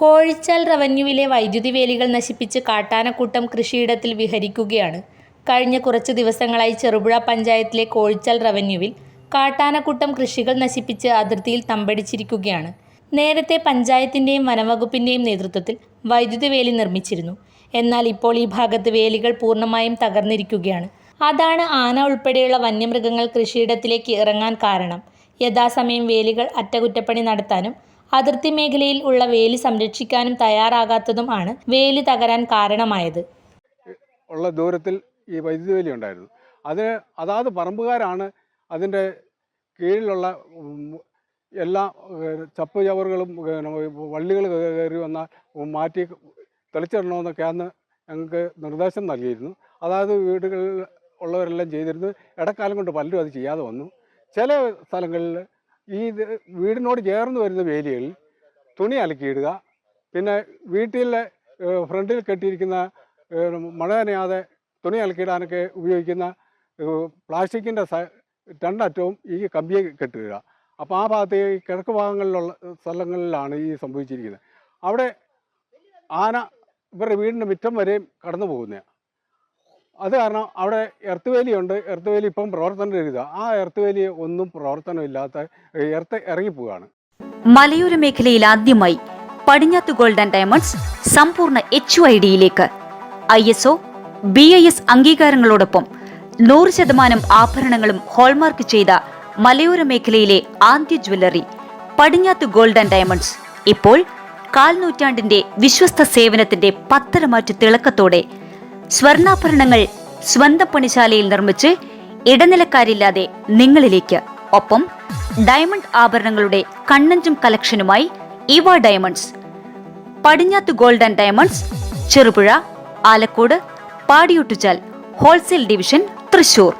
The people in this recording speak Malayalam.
കോഴിച്ചാൽ റവന്യൂവിലെ വൈദ്യുതി വേലികൾ നശിപ്പിച്ച് കാട്ടാനക്കൂട്ടം കൃഷിയിടത്തിൽ വിഹരിക്കുകയാണ്. കഴിഞ്ഞ കുറച്ച് ദിവസങ്ങളായി ചെറുപുഴ പഞ്ചായത്തിലെ കോഴിച്ചാൽ റവന്യൂവിൽ കാട്ടാനക്കൂട്ടം കൃഷികൾ നശിപ്പിച്ച് അതിർത്തിയിൽ തമ്പടിച്ചിരിക്കുകയാണ്. നേരത്തെ പഞ്ചായത്തിന്റെയും വനംവകുപ്പിന്റെയും നേതൃത്വത്തിൽ വൈദ്യുതി വേലി നിർമ്മിച്ചിരുന്നു. എന്നാൽ ഇപ്പോൾ ഈ ഭാഗത്ത് വേലികൾ പൂർണമായും തകർന്നിരിക്കുകയാണ്. അതാണ് ആന ഉൾപ്പെടെയുള്ള വന്യമൃഗങ്ങൾ കൃഷിയിടത്തിലേക്ക് ഇറങ്ങാൻ കാരണം. യഥാസമയം വേലികൾ അറ്റകുറ്റപ്പണി നടത്താനും അതിർത്തി മേഖലയിൽ ഉള്ള വേലി സംരക്ഷിക്കാനും തയ്യാറാകാത്തതും ആണ് വേലി തകരാൻ കാരണമായത്. ഉള്ള ദൂരത്തിൽ ഈ വൈദ്യുതി വേലി ഉണ്ടായിരുന്നു. അതിന് അതാത് പറമ്പുകാരാണ് അതിന്റെ കീഴിലുള്ള എല്ലാ ചപ്പ് ചവറുകളും വള്ളികൾ കയറി വന്നാൽ മാറ്റി തെളിച്ചിടണമെന്നൊക്കെ അന്ന് ഞങ്ങൾക്ക് നിർദ്ദേശം നൽകിയിരുന്നു. അതായത് വീടുകളിൽ ഉള്ളവരെല്ലാം ചെയ്തിരുന്നു. ഇടക്കാലം കൊണ്ട് പലരും അത് ചെയ്യാതെ വന്നു. ചില സ്ഥലങ്ങളിൽ ഈ വീടിനോട് ചേർന്ന് വരുന്ന വേലികളിൽ തുണി അലക്കിയിടുക. പിന്നെ വീട്ടിലെ ഫ്രണ്ടിൽ കെട്ടിയിരിക്കുന്ന മഴ നനയാതെ തുണി അലക്കിയിടാനൊക്കെ ഉപയോഗിക്കുന്ന പ്ലാസ്റ്റിക്കിന്റെ രണ്ടറ്റവും ഈ കമ്പിയെ കെട്ടുക അപ്പോൾ ആ ഭാഗത്ത് ഈ കിഴക്ക് ഭാഗങ്ങളിലുള്ള സ്ഥലങ്ങളിലാണ് ഈ സംഭവിച്ചിരിക്കുന്നത്. അവിടെ ആന ഇവരുടെ വീടിന്റെ മുറ്റം വരെയും കടന്നു പോകുന്നതാണ് അത് കാരണം അവിടെ എർത്ത് വേലിയുണ്ട് എർത്ത് വേലി ഇപ്പം പ്രവർത്തനം ചെയ്ത ആ എർത്ത് വേലി ഒന്നും പ്രവർത്തനമില്ലാത്ത എർത്ത് ഇറങ്ങിപ്പോവാണ്. മലയോര മേഖലയിൽ ആദ്യമായി പടിഞ്ഞാത്ത് ഗോൾഡൻ ഡയമണ്ട്സ് സമ്പൂർണ എച്ച് ഐ ഡിയിലേക്ക് I S O B I S അംഗീകാരങ്ങളോടൊപ്പം നൂറ് ശതമാനം ആഭരണങ്ങളും ഹോൾമാർക്ക് ചെയ്ത മലയോര മേഖലയിലെ ആദ്യ jewellery Padinjath gold and diamonds. ഇപ്പോൾ കാൽനൂറ്റാണ്ടിന്റെ വിശ്വസ്ത സേവനത്തിന്റെ പത്തരമാറ്റു തിളക്കത്തോടെ സ്വർണാഭരണങ്ങൾ സ്വന്തം പണിശാലയിൽ നിർമ്മിച്ച് ഇടനിലക്കാരില്ലാതെ നിങ്ങളിലേക്ക്. ഒപ്പം ഡയമണ്ട് ആഭരണങ്ങളുടെ കണ്ണഞ്ചും കളക്ഷനുമായി ഇവ diamonds Padinjath gold and diamonds Cherupuzha Alakode Padiyottuchal wholesale division Thrissur.